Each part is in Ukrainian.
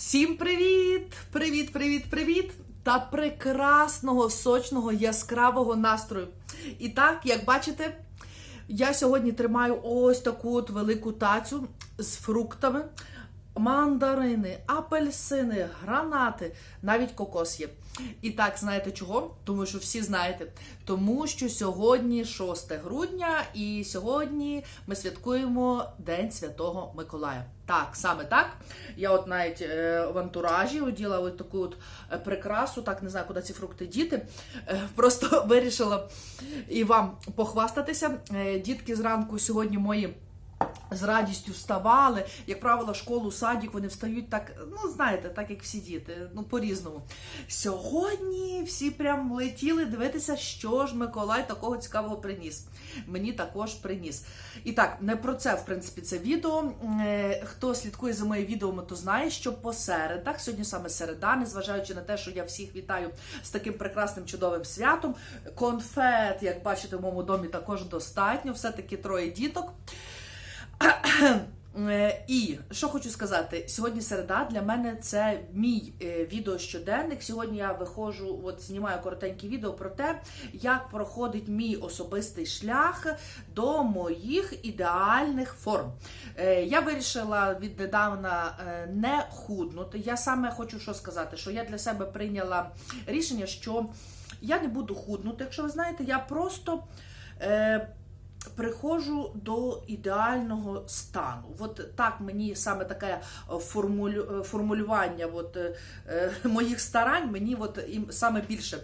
Всім привіт! Привіт, привіт, привіт! Та прекрасного, сочного, яскравого настрою. І так, як бачите, я сьогодні тримаю ось таку от велику тацю з фруктами. Мандарини, апельсини, гранати, навіть кокос є. І так, знаєте чого? Думаю, що всі знаєте. Тому що сьогодні 6 грудня, і сьогодні ми святкуємо День Святого Миколая. Так, саме так. Я от навіть е, в антуражі оділа ось таку от е, прикрасу, так не знаю, куди ці фрукти діти. Е, просто вирішила і вам похвастатися. Дітки зранку сьогодні мої з радістю вставали. Як правило, школу, садик, вони встають так, ну знаєте, так як всі діти, ну по-різному. Сьогодні всі прям летіли дивитися, що ж Миколай такого цікавого приніс. Мені також приніс. І так, не про це, в принципі, це відео. Е, Хто слідкує за моїм відео, то знає, що по середах, сьогодні саме середа, незважаючи на те, що я всіх вітаю з таким прекрасним чудовим святом. Конфет, як бачите, в моєму домі також достатньо, все-таки троє діток. Е, І що хочу сказати, сьогодні середа для мене це мій е, відео щоденник. Сьогодні я виходжу, от знімаю коротеньке відео про те, як проходить мій особистий шлях до моїх ідеальних форм. Е, Я вирішила віднедавна не худнути. Я саме хочу що сказати, що я для себе прийняла рішення, що я не буду худнути. Якщо ви знаєте, я просто. Е, приходжу до ідеального стану. От так мені саме таке формулю, формулювання от, е, е, моїх старань, мені от їм саме більше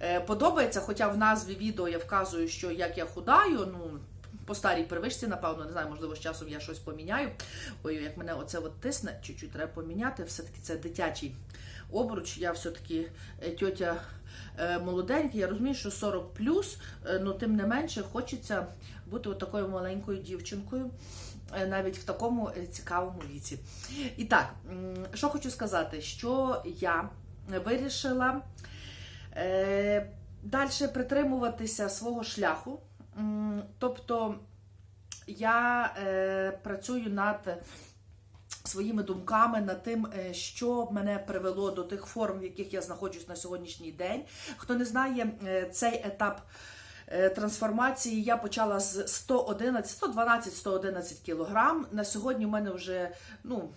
е, подобається. Хоча в назві відео я вказую, що як я худаю, ну. По старій привичці, напевно, не знаю, можливо, з часом я щось поміняю. Ой, як мене оце от тисне, чуть-чуть треба поміняти. Все-таки це дитячий обруч. Я все-таки е, тьотя е, молоденька, я розумію, що 40 плюс, ну тим не менше хочеться бути такою маленькою дівчинкою. е, Навіть в такому цікавому віці. І так, що хочу сказати, що я вирішила далі притримуватися свого шляху. Тобто я е, працюю над своїми думками над тим, е, що мене привело до тих форм, в яких я знаходжусь на сьогоднішній день. Хто не знає, е, цей етап. е, Трансформації я почала з 111, 112, 111 кілограм. На сьогодні в мене вже ну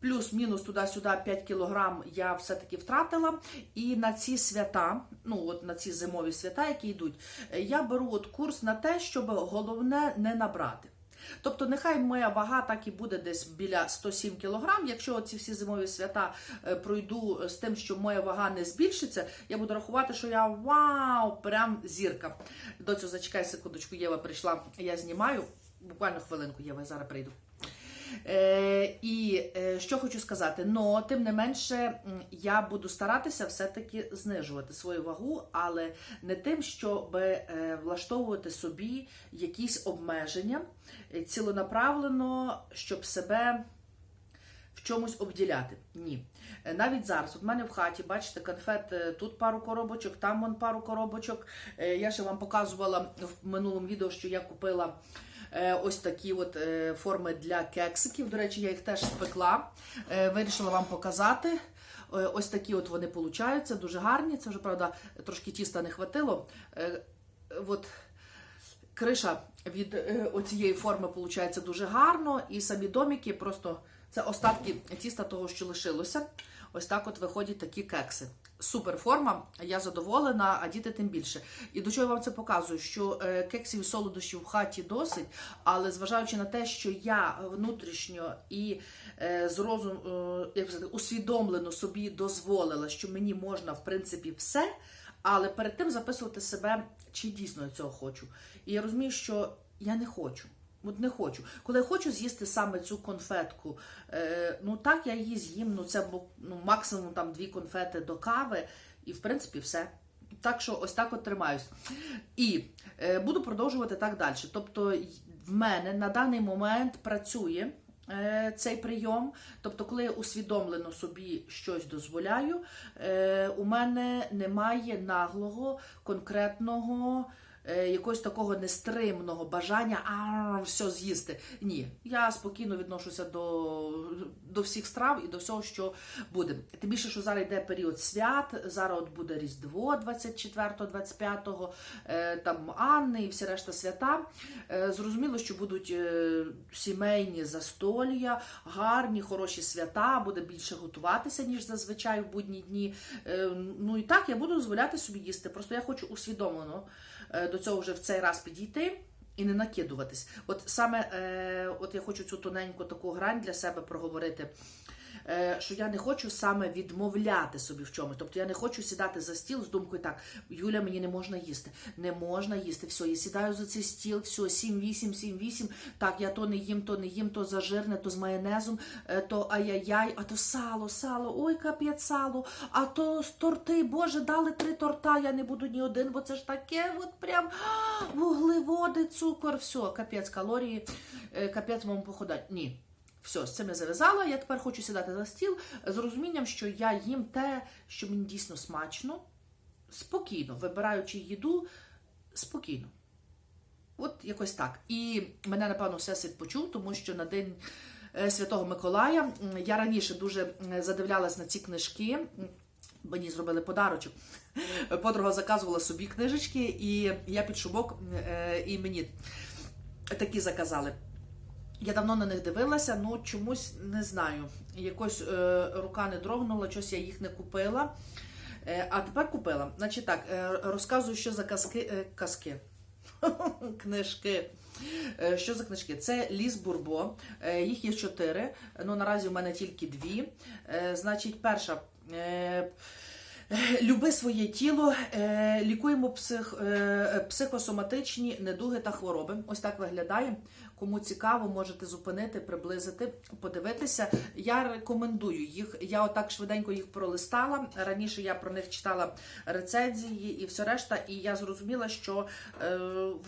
плюс-мінус туди-сюди 5 кілограм я все-таки втратила. І на ці свята, ну от на ці зимові свята, які йдуть, е, я беру от курс на те, щоб головне не набрати. Тобто, нехай моя вага так і буде десь біля 107 кг. Якщо ці всі зимові свята е, пройду з тим, що моя вага не збільшиться, я буду рахувати, що я вау, прям зірка. Доцю, зачекай секундочку, Єва прийшла, я знімаю. Буквально хвилинку, Єва, зараз прийду. Е, і е, що хочу сказати, но тим не менше я буду старатися все-таки знижувати свою вагу, але не тим, щоб е, влаштовувати собі якісь обмеження ціленаправлено, щоб себе в чомусь обділяти. Ні. Навіть зараз, от в мене в хаті, бачите, конфет тут пару коробочок, там вон пару коробочок. Я ще вам показувала в минулому відео, що я купила. Е, Ось такі от е, форми для кексиків. До речі, я їх теж спекла. Е, Вирішила вам показати. Ось такі от вони получаються, дуже гарні. Це вже, правда, трошки тіста не хватило. От криша від оцієї форми виходить дуже гарно, і самі доміки просто це остатки тіста того, що лишилося. Ось так от виходять такі кекси. Супер форма, я задоволена, а діти тим більше. І до чого я вам це показую? Що е, кексів і солодощів в хаті досить, але зважаючи на те, що я внутрішньо і е, з розум, е, як сказати, усвідомлено собі дозволила, що мені можна в принципі все, але перед тим записувати себе, чи дійсно я цього хочу. І я розумію, що я не хочу. От не хочу. Коли я хочу з'їсти саме цю конфетку, е, ну так я її з'їм, ну це ну, максимум там дві конфети до кави, і в принципі все. Так що ось так от тримаюсь. І е, буду продовжувати так далі. Тобто, в мене на даний момент працює е, цей прийом. Тобто, коли я усвідомлено собі щось дозволяю, е, у мене немає наглого, конкретного якогось такого нестримного бажання а, все з'їсти. Ні, я спокійно відношуся до, до всіх страв і до всього, що буде. Тим більше, що зараз йде період свят, зараз от буде Різдво 24-25, е, там Анни і всі решта свята. Е, Зрозуміло, що будуть е, сімейні застолля, гарні, хороші свята, буде більше готуватися, ніж зазвичай в будні дні. Е, Ну і так, я буду дозволяти собі їсти. Просто я хочу усвідомлено е, до цього вже в цей раз підійти. І не накидуватись. От саме е, от я хочу цю тоненьку таку грань для себе проговорити. Е, що я не хочу саме відмовляти собі в чомусь. Тобто я не хочу сідати за стіл з думкою так, Юля, мені не можна їсти. Не можна їсти. Все, я сідаю за цей стіл, все, 7-8, 7-8. Так, я то не їм, то не їм, то зажирне, то з майонезом, е, то ай-яй-яй, а то сало, сало, ой, капець сало, а то з торти, Боже, дали три торта, я не буду ні один, бо це ж таке, от прям вуглеводи, цукор, все, капець калорії, е, капець вам походать. Ні. Все, з цим я зав'язала. Я тепер хочу сідати за стіл з розумінням, що я їм те, що мені дійсно смачно, спокійно, вибираючи їду спокійно. От якось так. І мене, напевно, всесвіт почув, тому що на день е, Святого Миколая я раніше дуже задивлялась на ці книжки. Мені зробили подарочок. Подруга заказувала собі книжечки, і я під шубок е, і мені такі заказали. Я давно на них дивилася, ну чомусь не знаю. Якось е, рука не дрогнула, щось я їх не купила. Е, а тепер купила. Значить так, е, розказую, що за казки. Е, казки. Книжки. Е, Що за книжки? Це Ліс Бурбо. Е, Їх є чотири. Ну наразі у мене тільки дві. Е, Значить, перша. е, Люби своє тіло, е, лікуємо псих, е, психосоматичні недуги та хвороби. Ось так виглядає. Кому цікаво, можете зупинити, приблизити, подивитися. Я рекомендую їх. Я отак швиденько їх пролистала. Раніше я про них читала рецензії і все решта, і я зрозуміла, що е,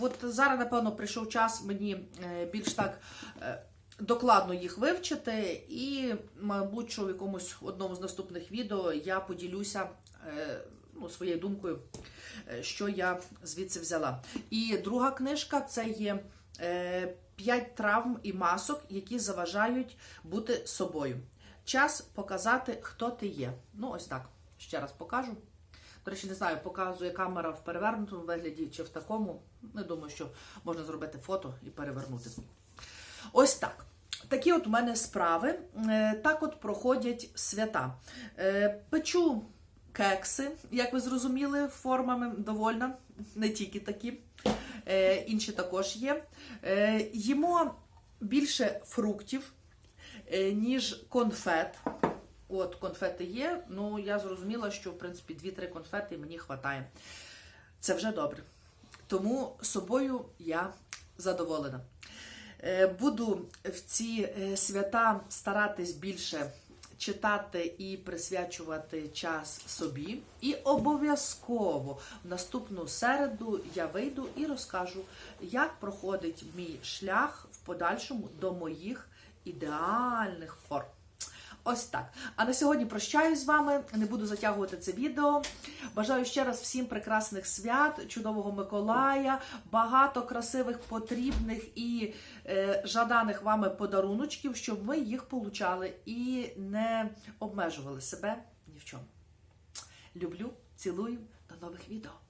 от зараз, напевно, прийшов час мені е, більш так. Е, Докладно їх вивчити, і, мабуть, що в якомусь одному з наступних відео я поділюся е, ну, своєю думкою, е, що я звідси взяла. І друга книжка це є е, п'ять травм і масок, які заважають бути собою. Час показати, хто ти є. Ну, ось так. Ще раз покажу. До речі, не знаю, показує камера в перевернутому вигляді чи в такому. Не думаю, що можна зробити фото і перевернути. Ось так. Такі от у мене справи. Е, Так от проходять свята. Е, Печу кекси, як ви зрозуміли, формами довольна, не тільки такі, Е, інші також є. Е, Їмо більше фруктів, е, ніж конфет. От, конфети є. Ну, я зрозуміла, що в принципі 2-3 конфети мені вистачає. Це вже добре. Тому собою я задоволена. Е, Буду в ці е, свята старатись більше читати і присвячувати час собі. І обов'язково в наступну середу я вийду і розкажу, як проходить мій шлях в подальшому до моїх ідеальних форм. Ось так. А на сьогодні прощаюсь з вами. Не буду затягувати це відео. Бажаю ще раз всім прекрасних свят, чудового Миколая, багато красивих, потрібних і е, жаданих вами подаруночків, щоб ви їх получали і не обмежували себе ні в чому. Люблю, цілую, до нових відео.